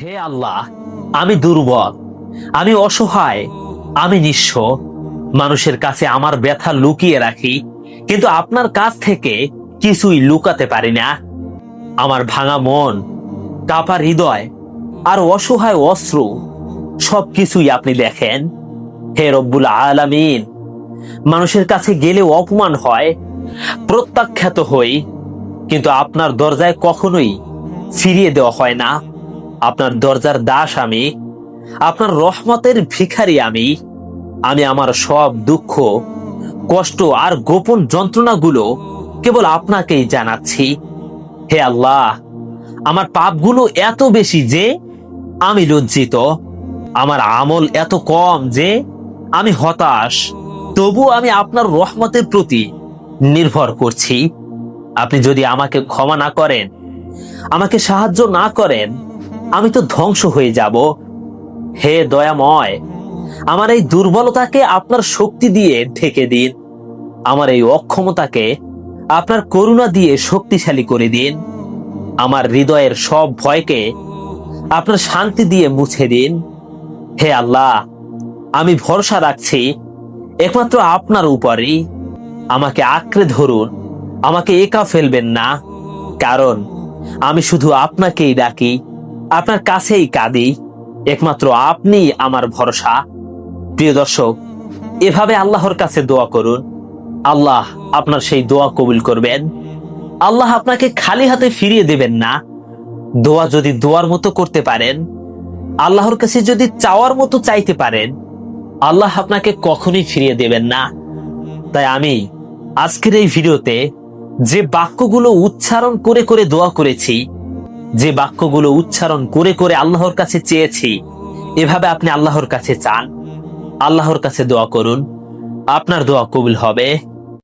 হে আল্লাহ, আমি দুর্বল, আমি অসহায়, আমি নিঃস্ব। মানুষের কাছে আমার ব্যথা লুকিয়ে রাখি, কিন্তু আপনার কাছ থেকে কিছুই লুকাতে পারি না। আমার ভাঙা মন, কাপা হৃদয় আর অসহায় অস্ত্র সব কিছুই আপনি দেখেন। হে রব্বুল আলামিন, মানুষের কাছে গেলে অপমান হয়, প্রত্যাখ্যাত হই, কিন্তু আপনার দরজায় কখনোই ফিরিয়ে দেওয়া হয় না। আপনার দরজার দাস আমি, আপনার রহমতের ভিখারি আমি আমি আমার সব দুঃখ, কষ্ট আর গোপন যন্ত্রণাগুলো কেবল আপনাকেই জানাচ্ছি। হে আল্লাহ, আমার পাপগুলো এত বেশি যে আমি লজ্জিত, আমার আমল এত কম যে আমি হতাশ, তবু আমি আপনার রহমতের প্রতি নির্ভর করছি। আপনি যদি আমাকে ক্ষমা না করেন, আমাকে সাহায্য না করেন আমি তো ধ্বংস হয়ে যাব। হে দয়াময়, আমার এই দুর্বলতাকে আপনার শক্তি দিয়ে ঢেকে দিন। আমার এই অক্ষমতাকে আপনার করুণা দিয়ে শক্তিশালী করে দিন। আমার হৃদয়ের সব ভয়কে আপনার শান্তি দিয়ে মুছে দিন। হে আল্লাহ, আমি ভরসা রাখছি, একমাত্র আপনার উপরই। আমাকে আঁকড়ে ধরুন, আমাকে একা ফেলবেন না। কারণ, আমি শুধু আপনাকেই ডাকি। আপনার কাছেই কাঁদি। একমাত্র আপনি আমার ভরসা। প্রিয় দর্শক, এভাবে আল্লাহর কাছে দোয়া করুন। আল্লাহ আপনার সেই দোয়া কবুল করবেন। আল্লাহ আপনাকে খালি হাতে ফিরিয়ে দেবেন না। দোয়া যদি দোয়ার মতো করতে পারেন, আল্লাহর কাছে যদি চাওয়ার মতো চাইতে পারেন, আল্লাহ আপনাকে কখনই ফিরিয়ে দেবেন না। তাই আমি আজকের এই ভিডিওতে যে বাক্যগুলো উচ্চারণ করে করে দোয়া করেছি যে বাক্যগুলো উচ্চারণ করে করে আল্লাহর কাছে চেয়েছি, এভাবে আপনি আল্লাহর কাছে চান। আল্লাহর কাছে দোয়া করুন। আপনার দোয়া কবুল হবে।